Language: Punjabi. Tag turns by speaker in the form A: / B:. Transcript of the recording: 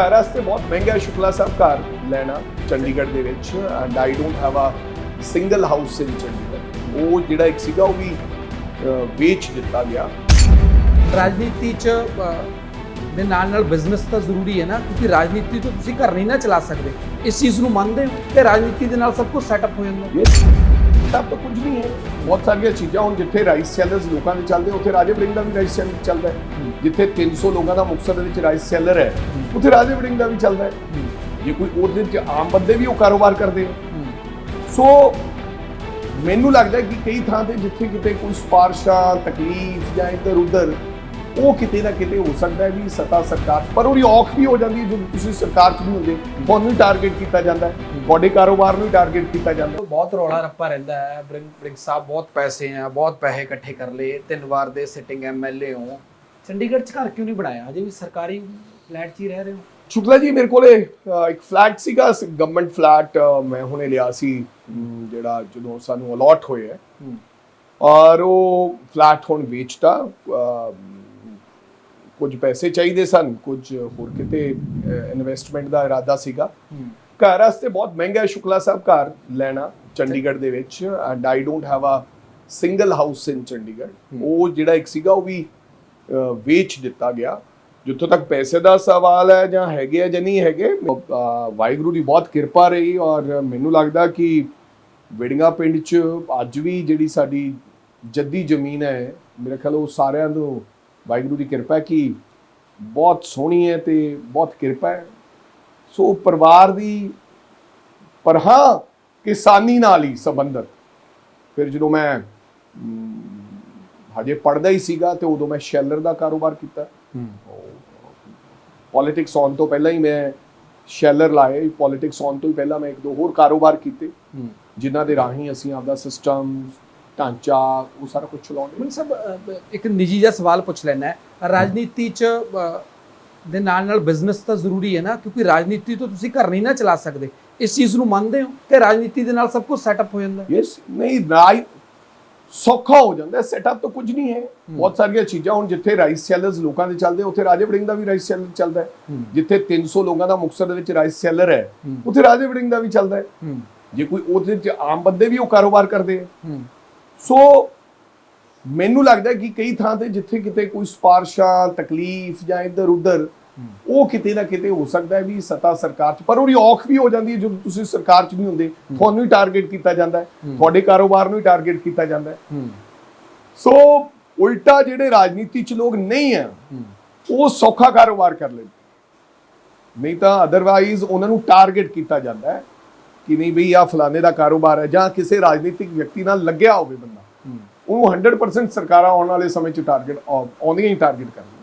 A: ਘਰ ਵਾਸਤੇ ਬਹੁਤ ਮਹਿੰਗਾ ਹੈ ਸ਼ੁਕਲਾ ਸਾਹਿਬ ਘਰ ਲੈਣਾ ਚੰਡੀਗੜ੍ਹ ਦੇ ਵਿੱਚ and I don't have a single house in Chandigarh. ਉਹ ਜਿਹੜਾ ਇੱਕ ਸੀਗਾ ਉਹ ਵੀ ਵੇਚ ਦਿੱਤਾ ਗਿਆ।
B: ਰਾਜਨੀਤੀ ਚ ਦੇ ਨਾਲ ਨਾਲ ਬਿਜ਼ਨਸ ਤਾਂ ਜ਼ਰੂਰੀ ਹੈ ਨਾ ਕਿਉਂਕਿ ਰਾਜਨੀਤੀ ਤੋਂ ਤੁਸੀਂ ਘਰ ਨਹੀਂ ਨਾ ਚਲਾ ਸਕਦੇ। ਇਸ ਚੀਜ਼ ਨੂੰ ਮੰਨਦੇ ਹੋ ਕਿ ਰਾਜਨੀਤੀ ਦੇ ਨਾਲ ਸਭ ਕੁਝ ਸੈਟਅਪ ਹੋ ਜਾਂਦਾ?
A: ਸਭ ਤਾਂ ਕੁਝ ਨਹੀਂ ਹੈ। ਬਹੁਤ ਸਾਰੀਆਂ ਚੀਜ਼ਾਂ ਹੁਣ ਜਿੱਥੇ ਰਾਈਸ ਸੈਲਰਸ ਲੋਕਾਂ ਦੇ ਚੱਲਦੇ ਉੱਥੇ ਰਾਜੇ ਵੜਿੰਗ ਦਾ ਵੀ ਰਾਈਸ ਸੈਲਰ ਚੱਲਦਾ ਹੈ। ਜਿੱਥੇ 300 ਲੋਕਾਂ ਦਾ ਮੁਕਤਸਰ ਦੇ ਵਿੱਚ ਰਾਈਸ ਸੈਲਰ ਹੈ। ਉੱਥੇ ਰਾਜੇ ਵੜਿੰਗ ਦਾ ਵੀ ਚੱਲਦਾ ਹੈ। ਜੇ ਕੋਈ ਉਹਦੇ ਵਿੱਚ ਆਮ ਬੰਦੇ ਵੀ ਉਹ ਕਾਰੋਬਾਰ ਕਰਦੇ ਆ। ਸੋ ਮੈਨੂੰ ਲੱਗਦਾ ਕਿ ਕਈ ਥਾਂ ਤੇ ਜਿੱਥੇ ਕਿਤੇ ਕੋਈ ਸਪਾਰਸ਼ਾਂ, ਤਕਲੀਫ ਜਾਂ ਇੱਧਰ ਉੱਧਰ, ਉਹ ਕਿਤੇ ਨਾ ਕਿਤੇ ਹੋ ਸਕਦਾ ਹੈ ਵੀ ਸਤਾ ਸਰਕਾਰ, ਪਰ ਉਹਦੀ ਔਖ ਵੀ ਹੋ ਜਾਂਦੀ ਹੈ ਜਦੋਂ ਤੁਸੀਂ ਸਰਕਾਰ 'ਚ ਨਹੀਂ ਹੁੰਦੇ ਤੁਹਾਨੂੰ ਟਾਰਗੇਟ ਕੀਤਾ ਜਾਂਦਾ ਹੈ। ਤੁਹਾਡੇ ਕਾਰੋਬਾਰ ਨੂੰ ਟਾਰਗੇਟ ਕੀਤਾ ਜਾਂਦਾ
B: ਬਹੁਤ ਰੌਲਾ ਰੱਪਾ ਰਹਿੰਦਾ ਹੈ। ਬ੍ਰਿੰਗ ਬ੍ਰਿੰਗ ਸਾਹਿਬ ਬਹੁਤ ਪੈਸੇ ਆ, ਬਹੁਤ ਪੈਸੇ ਇਕੱਠੇ ਕਰ ਲਏ। ਤਿੰਨ ਵਾਰ ਦੇ ਸਿਟਿੰਗ ਐਮਐਲਏ ਹੋ। ਚੰਡੀਗੜ੍ਹ ਚ ਘਰ ਕਿਉਂ ਨਹੀਂ ਬਣਾਇਆ? ਹਜੇ ਵੀ ਸਰਕਾਰੀ ਫਲੈਟ 'ਚ ਹੀ ਰਹਿ ਰਹੇ ਹੋ?
A: ਸ਼ੁਕਲਾ ਜੀ ਮੇਰੇ ਕੋਲੇ ਇੱਕ ਫਲੈਟ ਸੀਗਾ ਗਵਰਨਮੈਂਟ ਫਲੈਟ ਮੈਂ ਹੁਣੇ ਲਿਆ ਸੀ ਅਮ, ਜਿਹੜਾ ਜਦੋਂ ਸਾਨੂੰ ਅਲਾਟ ਹੋਇਆ ਔਰ ਉਹ ਫਲੈਟ ਹੁਣ ਵੇਚਤਾ ਕੁਝ ਪੈਸੇ ਚਾਹੀਦੇ ਸਨ ਕੁਝ ਹੋਰ ਕਿਤੇ ਇਨਵੈਸਟਮੈਂਟ ਦਾ ਇਰਾਦਾ ਸੀਗਾ। ਘਰ ਵਾਸਤੇ ਬਹੁਤ ਮਹਿੰਗਾ ਹੈ ਸ਼ੁਕਲਾ ਸਾਹਿਬ ਘਰ ਲੈਣਾ ਚੰਡੀਗੜ੍ਹ ਦੇ ਵਿੱਚ and I don't have a single house in Chandigarh. ਉਹ ਜਿਹੜਾ ਇੱਕ ਸੀਗਾ ਉਹ ਵੀ ਵੇਚ ਦਿੱਤਾ ਗਿਆ। ਜਿੱਥੋਂ ਤੱਕ ਪੈਸੇ ਦਾ ਸਵਾਲ ਹੈ ਜਾਂ ਹੈਗੇ ਆ ਜਾਂ ਨਹੀਂ ਹੈਗੇ ਵਾਹਿਗੁਰੂ ਦੀ ਬਹੁਤ ਕਿਰਪਾ ਰਹੀ ਔਰ ਮੈਨੂੰ ਲੱਗਦਾ ਕਿ ਵਿੜੀਆਂ ਪਿੰਡ 'ਚ ਅੱਜ ਵੀ ਜਿਹੜੀ ਸਾਡੀ ਜੱਦੀ ਜ਼ਮੀਨ ਹੈ ਮੇਰੇ ਖਿਆਲ ਉਹ ਸਾਰਿਆਂ ਨੂੰ ਵਾਹਿਗੁਰੂ ਦੀ ਕਿਰਪਾ ਕਿ ਬਹੁਤ ਸੋਹਣੀ ਹੈ ਤੇ ਬਹੁਤ ਕਿਰਪਾ ਹੈ। ਸੋ ਪਰਿਵਾਰ ਦੀ ਪਰ ਹਾਂ ਕਿਸਾਨੀ ਨਾਲ ਹੀ ਸੰਬੰਧਤ। ਫਿਰ ਜਦੋਂ ਮੈਂ ਹਜੇ ਪੜਦਾ ਹੀ ਸੀਗਾ ਤੇ ਉਦੋਂ ਮੈਂ ਸ਼ੈਲਰ ਦਾ ਕਾਰੋਬਾਰ ਕੀਤਾ। ਪੋਲਿਟਿਕਸ ਆਉਣ ਤੋਂ ਪਹਿਲਾਂ ਹੀ ਮੈਂ ਸ਼ੈਲਰ ਲਾਏ ਪੋਲਿਟਿਕਸ ਆਉਣ ਤੋਂ ਹੀ ਪਹਿਲਾਂ ਮੈਂ ਇੱਕ ਦੋ ਹੋਰ ਕਾਰੋਬਾਰ ਕੀਤੇ ਜਿਨ੍ਹਾਂ ਦੇ ਰਾਹੀਂ ਅਸੀਂ ਆਪਦਾ ਸਿਸਟਮ ਢਾਂਚਾ ਉਹ ਸਾਰਾ ਕੁਝ ਚਲਾਉਂਦੇ
B: ਮਨ ਸਭ ਇੱਕ ਨਿੱਜੀ ਜਿਹਾ ਸਵਾਲ ਪੁੱਛ ਲੈਣਾ ਹੈ। ਰਾਜਨੀਤੀ ਚ ਦੇ ਨਾਲ ਨਾਲ ਬਿਜ਼ਨਸ ਤਾਂ ਜ਼ਰੂਰੀ ਹੈ ਨਾ ਕਿਉਂਕਿ ਰਾਜਨੀਤੀ ਤੋਂ ਤੁਸੀਂ ਘਰ ਨਹੀਂ ਨਾ ਚਲਾ ਸਕਦੇ। ਇਸ ਚੀਜ਼ ਨੂੰ ਮੰਨਦੇ ਹੋ ਕਿ ਰਾਜਨੀਤੀ ਦੇ ਨਾਲ ਸਭ ਕੁਝ ਸੈਟਅਪ ਹੋ ਜਾਂਦਾ
A: ਯੈਸ ਨਹੀਂ ਰਾਈ ਸੌਖਾ ਹੋ ਜਾਂਦਾ ਸੈਟਅਪ ਤਾਂ ਕੁਝ ਨਹੀਂ ਹੈ। ਬਹੁਤ ਸਾਰੀਆਂ ਚੀਜ਼ਾਂ ਹੁਣ ਜਿੱਥੇ ਰਾਈਸ ਸੈਲਰਸ ਲੋਕਾਂ ਦੇ ਚੱਲਦੇ ਉੱਥੇ ਰਾਜੇ ਵੜਿੰਗ ਦਾ ਵੀ ਰਾਈਸ ਸੈਲਰ ਚੱਲਦਾ ਹੈ। ਜਿੱਥੇ 300 ਲੋਕਾਂ ਦਾ ਮੁਕਤਸਰ ਦੇ ਵਿੱਚ ਰਾਈਸ ਸੈਲਰ ਹੈ ਉੱਥੇ ਰਾਜੇ ਵੜਿੰਗ ਦਾ ਵੀ ਚੱਲਦਾ ਹੈ। ਜੇ ਕੋਈ ਉਹਦੇ ਵਿੱਚ ਆਮ ਬੰਦੇ ਵੀ ਉਹ ਕਾਰੋਬਾਰ ਕਰਦੇ ਆ। ਸੋ ਮੈਨੂੰ ਲੱਗਦਾ ਕਿ ਕਈ ਥਾਂ ਤੇ ਜਿੱਥੇ ਕਿਤੇ ਕੋਈ ਸਪਾਰਸ਼ਾਂ ਤਕਲੀਫ ਜਾਂ ਇੱਧਰ ਉੱਧਰ ਉਹ ਕਿਤੇ ਨਾ ਕਿਤੇ ਹੋ ਸਕਦਾ ਹੈ ਵੀ ਸਤਾ ਸਰਕਾਰ 'ਚ ਪਰ ਉਹਦੀ ਔਖ ਵੀ ਹੋ ਜਾਂਦੀ ਹੈ ਜਦੋਂ ਤੁਸੀਂ ਸਰਕਾਰ 'ਚ ਨਹੀਂ ਹੁੰਦੇ ਤੁਹਾਨੂੰ ਹੀ ਟਾਰਗੇਟ ਕੀਤਾ ਜਾਂਦਾ ਹੈ ਤੁਹਾਡੇ ਕਾਰੋਬਾਰ ਨੂੰ ਹੀ ਟਾਰਗੇਟ ਕੀਤਾ ਜਾਂਦਾ ਹੈ। ਸੋ ਉਲਟਾ ਜਿਹੜੇ ਰਾਜਨੀਤੀ 'ਚ ਲੋਕ ਨਹੀਂ ਆ ਉਹ ਸੌਖਾ ਕਾਰੋਬਾਰ ਕਰ ਲੈਂਦੇ ਨਹੀਂ ਤਾਂ ਅਦਰਵਾਈਜ਼ ਉਹਨਾਂ ਨੂੰ ਟਾਰਗੇਟ ਕੀਤਾ ਜਾਂਦਾ ਹੈ ਕਿ ਨਹੀਂ ਬਈ ਆ ਫਲਾਣੇ ਦਾ ਕਾਰੋਬਾਰ ਹੈ ਜਾਂ ਕਿਸੇ ਰਾਜਨੀਤਿਕ ਵਿਅਕਤੀ ਨਾਲ ਲੱਗਿਆ ਹੋਵੇ ਬੰਦਾ। ਉਹਨੂੰ 100% ਸਰਕਾਰਾਂ ਆਉਣ ਵਾਲੇ ਸਮੇਂ 'ਚ ਟਾਰਗੇਟ ਆਉਂਦੀਆਂ ਹੀ ਟਾਰਗੇਟ ਕਰਦੀਆਂ